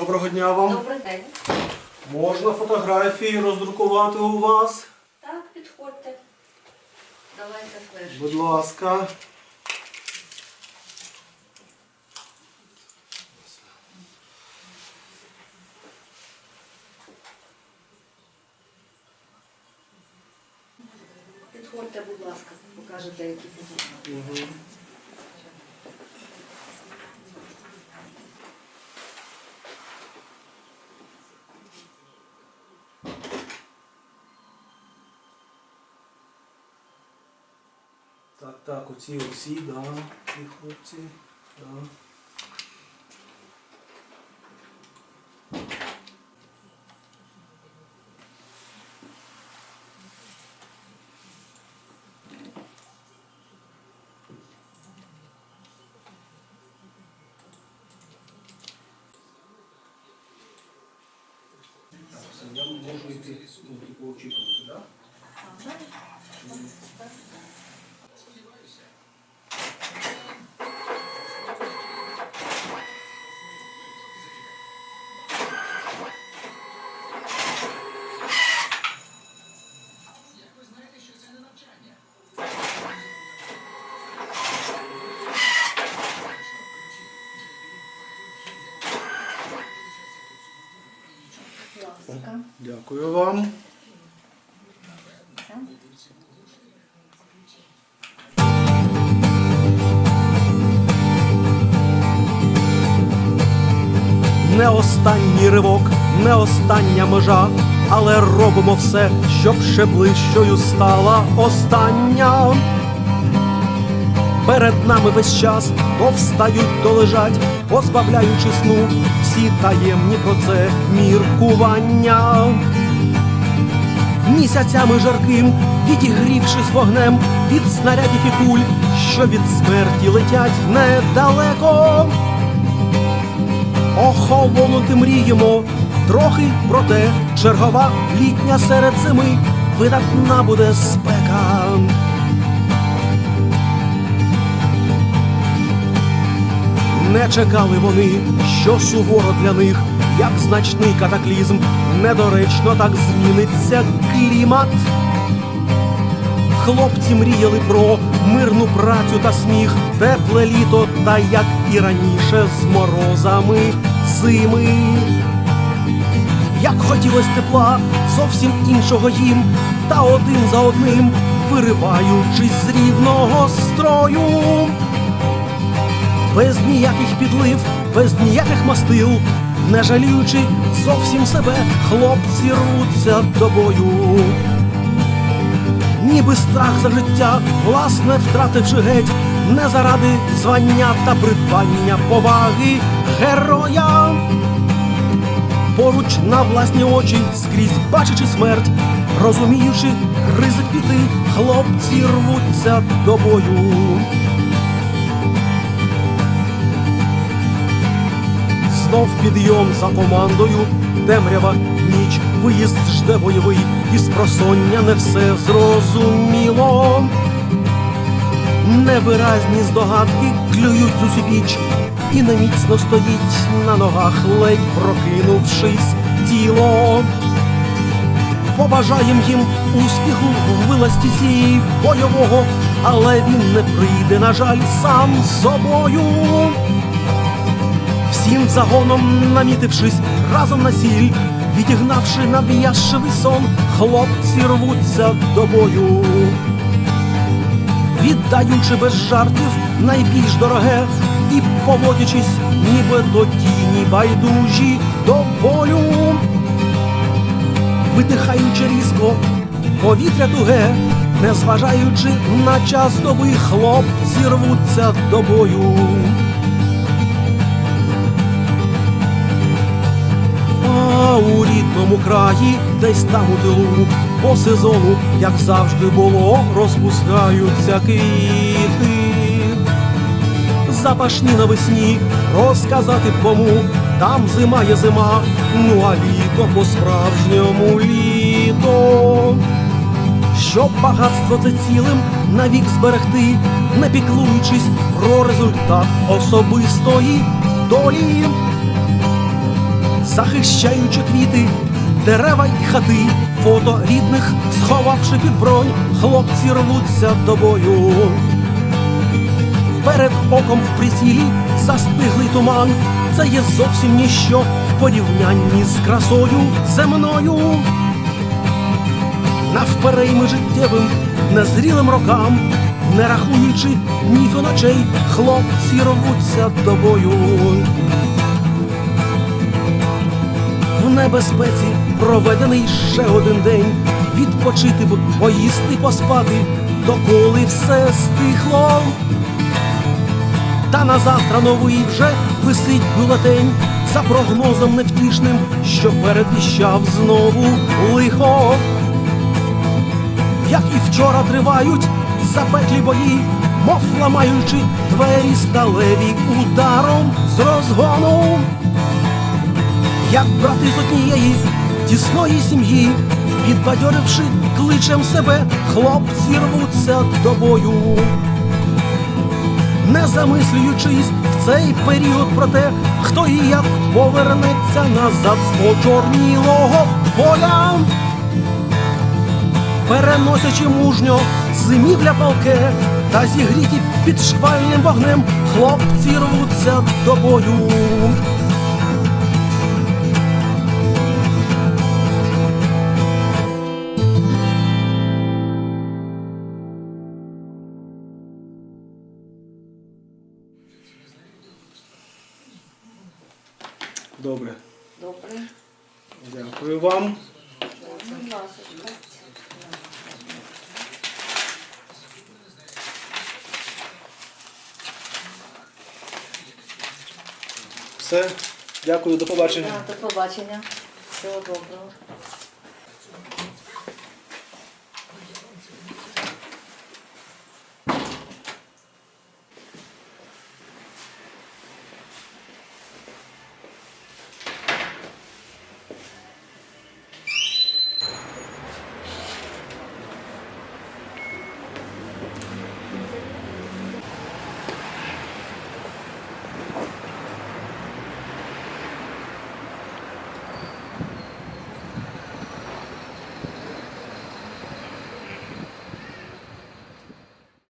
Доброго дня вам. Добрий день. Можна фотографії роздрукувати у вас? Так, підходьте. Давайте флеш. Будь ласка. Підходьте, будь ласка, покажете, які фотографії. Угу. Так, так, оці оці, да, ці хлопці. Да. Я можу йти, ну, типу, очікувати, так? Будь Дякую вам. Не останній ривок, не остання межа, але робимо все, щоб ще ближчою стала остання. Перед нами весь час то встають, то лежать, позбавляючи сну всі таємні про це міркування. Місяцями жарким, відігрівшись вогнем від снарядів і куль, що від смерті летять недалеко. Охолонути мріємо трохи, проте чергова літня серед зими видатна буде спека. Не чекали вони, що суворо для них, як значний катаклізм, недоречно так зміниться клімат. Хлопці мріяли про мирну працю та сміх, тепле літо, та як і раніше з морозами зими. Як хотілось тепла, зовсім іншого їм, та один за одним, вириваючись з рівного строю без ніяких підлив, без ніяких мастил, не жаліючи зовсім себе, хлопці рвуться до бою. Ніби страх за життя, власне, втративши геть, не заради звання та придбання поваги героя. Поруч на власні очі, скрізь бачачи смерть, розуміючи ризик піти, хлопці рвуться до бою. Знов підйом за командою, темрява ніч, виїзд жде бойовий, і з просоння не все зрозуміло. Невиразні здогадки клюють з усю піч, і неміцно стоїть на ногах, ледь прокинувшись тіло. Побажаєм їм успіху в виласті цієї бойового, але він не прийде, на жаль, сам собою. Всім загоном намітившись разом на сіль, відігнавши нав'язшивий сон, хлопці рвуться до бою, віддаючи без жартів найбільш дороге і поводячись, ніби до тіні байдужі до болю, видихаючи різко повітря туге, незважаючи на час доби, хлопці рвуться до бою. Рідному краї, десь там у тилу, по сезону, як завжди було, розпускаються квіти. Запашні навесні розказати б кому, там зима є зима, ну а літо по-справжньому літо. Щоб багатство це цілим навік зберегти, не піклуючись про результат особистої долі. захищаючи квіти, дерева й хати, фото рідних, сховавши під бронь, хлопці рвуться до бою. Перед оком в присілі застиглий туман. Це є зовсім ніщо в порівнянні з красою земною. Навперейми життєвим, незрілим рокам, не рахуючи ні ночей, хлопці рвуться до бою. Небезпеці проведений ще один день, відпочити б, поїсти, поспати, доколи все стихло. Та на завтра новий вже висить бюлетень за прогнозом невтішним, що передвіщав знову лихо. Як і вчора тривають запеклі бої, мов ламаючи двері сталеві ударом з розгону. Як брати з однієї тісної сім'ї, підбадьоривши кличем себе, хлопці рвуться до бою. Не замислюючись в цей період про те, хто і як повернеться назад з почорнілого поля, переносячи мужньо зимівля палке та зігріті під шквальним вогнем, хлопці рвуться до бою. Добре, Добре. дякую вам. Будь ласка. Все, дякую, до побачення. До побачення. Всього доброго.